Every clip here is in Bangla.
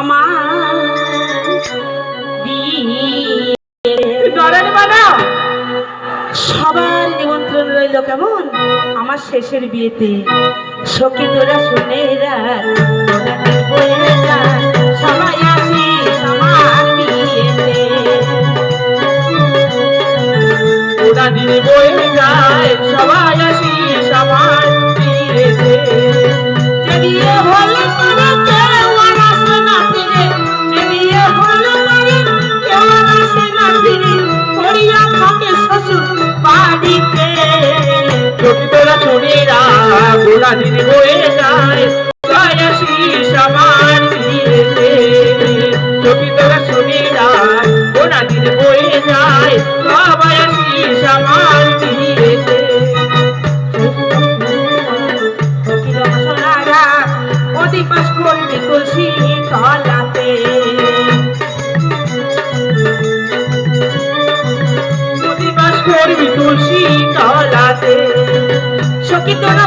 আমার ডলার বানাও সবার নিমন্ত্রণ রইল কেমন? আমার শেষের বিয়েতে। সখী তোরা শুনে রাখ গোলাদিন হয়ে যায় গায়াশিস আমার দিলে ছবি তোরা শুনি না গোলাদিন হয়ে যায় গায়াশিস আমার দিলে অধিবাস করবি তুলসী তলাতে অধিবাস করবি তুলসী তলাতে সখী তোরা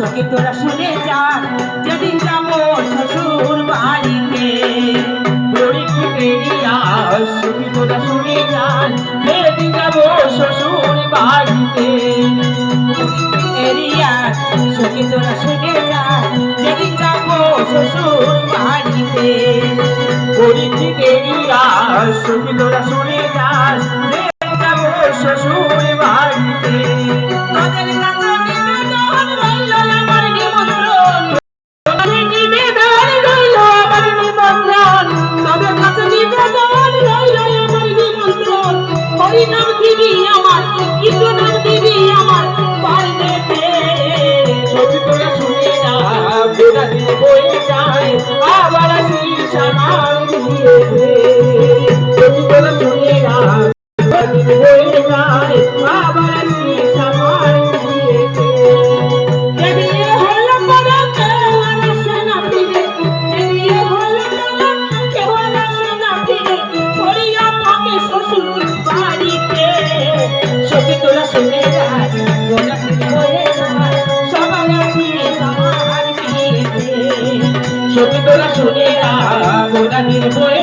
সখী তোরা শুনে যা। যেদিন যাব শ্বশুর বাড়িতে সখী তোরা শুনে যান যেদিন যাব শ্বশুর বাড়িতে সখী তোরা শুনে যা। যেদিন যাব শ্বশুর বাড়িতে পরিচিত সখী I need a boy